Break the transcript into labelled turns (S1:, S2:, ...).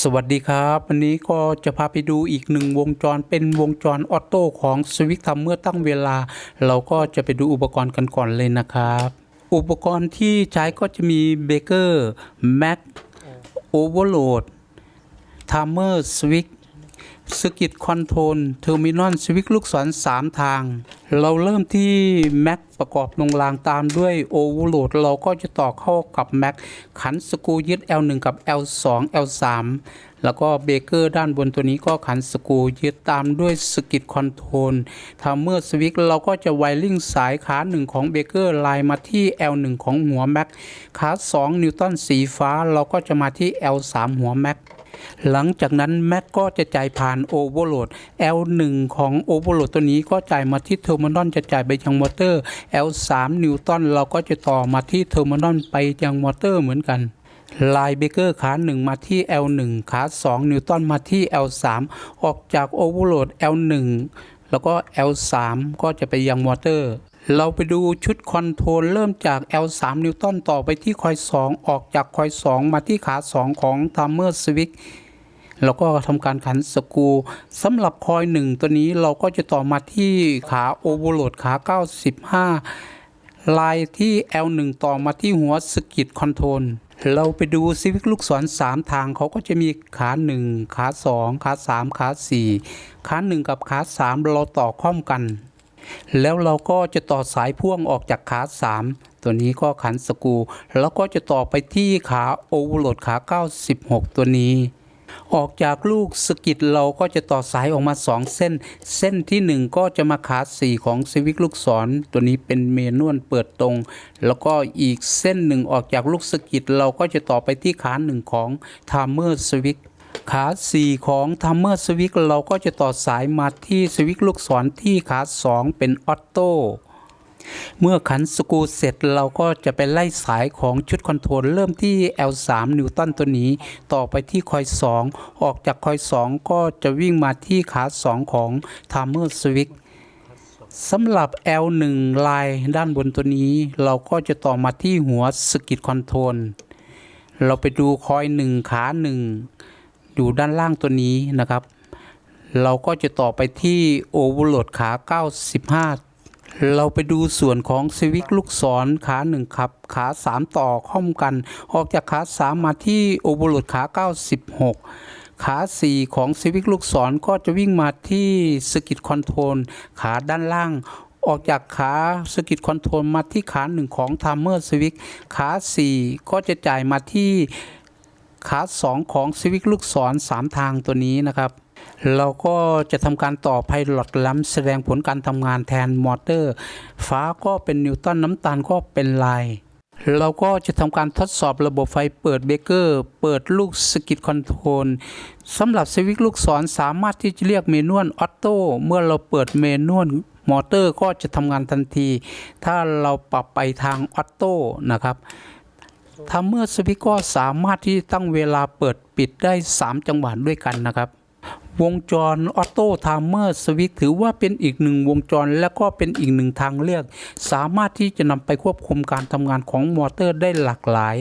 S1: สวัสดีครับ วันนี้ก็จะพาไปดูอีกหนึ่งวงจรเป็นวงจรออโต้ของสวิตทำเมื่อตั้งเวลา เราก็จะไปดูอุปกรณ์กันก่อนเลยนะครับ อุปกรณ์ที่ใช้ก็จะมีเบเกอร์แม็กโอเวอร์โหลดทามเมอร์สวิต สกิตคอนโทรลเทอร์มินอลสวิกลูกศร3 ทาง เราเริ่มที่แม็กประกอบลงรางตามด้วยโอเวอร์โหลดเราก็จะต่อเข้ากับแม็กขันสกูยึด L1 กับ L2 L3 แล้วก็เบเกอร์ด้านบนตัวนี้ก็ขันสกูยึดตามด้วยสกิตคอนโทรลทำเมื่อสวิกเราก็จะไวริงสายขาหนึ่งของเบเกอร์ไลน์มาที่ L1 ของหัวแม็กขา2นิวตันสีฟ้าเราก็จะมาที่ L3 หัวแม็ก หลังจากนั้นแม็กก็จะจ่ายผ่านโอเวอร์โหลด L1 ของโอเวอร์โหลดตัวนี้ก็จ่ายมาที่เทอร์มินอลจะจ่ายไปยังมอเตอร์ L3 นิวตันเราก็จะต่อมาที่เทอร์มินอลไปยังมอเตอร์เหมือนกันไลน์เบเกอร์ขา 1 มาที่ L1 ขา 2 นิวตันมาที่ L3 ออกจากโอเวอร์โหลด L1 แล้วก็ L3 ก็จะไปยังมอเตอร์ เราไปดูชุดคอนโทรลเริ่มจาก L3 นิวตันต่อไปที่คอย 2 ออกจากคอย 2 มาที่ขา 2 ของทัมเมอร์สวิกแล้วก็ทำการขันสกรูสำหรับคอย 1 ตัวนี้เราก็จะต่อมาที่ขาโอเวอร์โหลดขา 95 ลายที่ L1 ต่อมาที่หัวสกิตคอนโทรลเราไปดูซีวิกลูกศร3ทางเขาก็จะมีขา 1 ขา 2 ขา 3 ขา 4 ขา 1 กับขา 3 เราต่อข้อมกัน แล้วเราก็จะต่อสายพ่วงออกจากขา 3 ตัวนี้ก็ขันสกูแล้วก็จะต่อไปที่ขาโอเวอร์โหลดขา 96 ตัวนี้ ออกจากลูกสกิดเราก็จะต่อสายออกมา 2 เส้น เส้นที่ 1 ก็จะมาขา 4 ของสวิกลูกศร ตัวนี้เป็นเมนวลเปิดตรง แล้วก็อีกเส้นหนึ่งออกจากลูกสกิดเราก็จะต่อไปที่ขาหนึ่งของทามเมอร์สวิก ขา4ของทัมเมอร์สวิกเราก็จะต่อสายมาที่สวิกลูกศรที่ขา 2 เป็นออโต้เมื่อขันสกูเสร็จเราก็จะไปไล่สายของชุดคอนโทรลเริ่มที่ L3 นิวตันตัวนี้ ต่อไปที่คอย 2 ออกจากคอย 2 ก็จะวิ่งมาที่ขา 2 ของทามเมอร์สวิกสำหรับ L1 ลายด้านบนตัวนี้ เราก็จะต่อมาที่หัวสกิตคอนโทรลเราไปดูคอยหนึ่งขาหนึ่ง อยู่ด้านล่างตัวนี้นะครับ เราก็จะต่อไปที่โอเวอร์โหลดขา 95 เราไปดูส่วนของสวิกลูกศรขาหนึ่งครับ ขา 3 ต่อข้อมกัน ออกจากขา 3 มาที่โอเวอร์โหลดขา 96 ขา 4 ของสวิกลูกศรก็จะวิ่งมาที่สกิตคอนโทรลขาด้านล่างออกจากขาสกิตคอนโทรลมาที่ขาหนึ่งของทามเมอร์สวิกขา 4 ก็จะจ่ายมาที่ ขา2 ของสวิกลูกศร 3 ทางตัวนี้นะครับ เราก็จะทำการต่อไพลอตลัมแสดงผลการทำงานแทนมอเตอร์ ฟ้าก็เป็นนิวตันน้ำตาลก็เป็นลาย เราก็จะทำการทดสอบระบบไฟเปิดเบเกอร์ เปิดลูกสกิตคอนโทรลสำหรับสวิกลูกศรสามารถที่จะเรียกเมนวลออโต้เมื่อเราเปิดเมนวลมอเตอร์ก็จะทำงานทันที ถ้าเราปรับไปทางออโต้นะครับ ทำเมื่อสวิกก็สามารถที่ตั้งเวลาเปิดปิดได้ 3 จังหวะด้วยกันนะครับ วงจรออโต้ไทม์เมอร์สวิตถือว่าเป็นอีกหนึ่งวงจรและก็เป็นอีกหนึ่งทางเลือก สามารถที่จะนำไปควบคุมการทำงานของมอเตอร์ได้หลากหลาย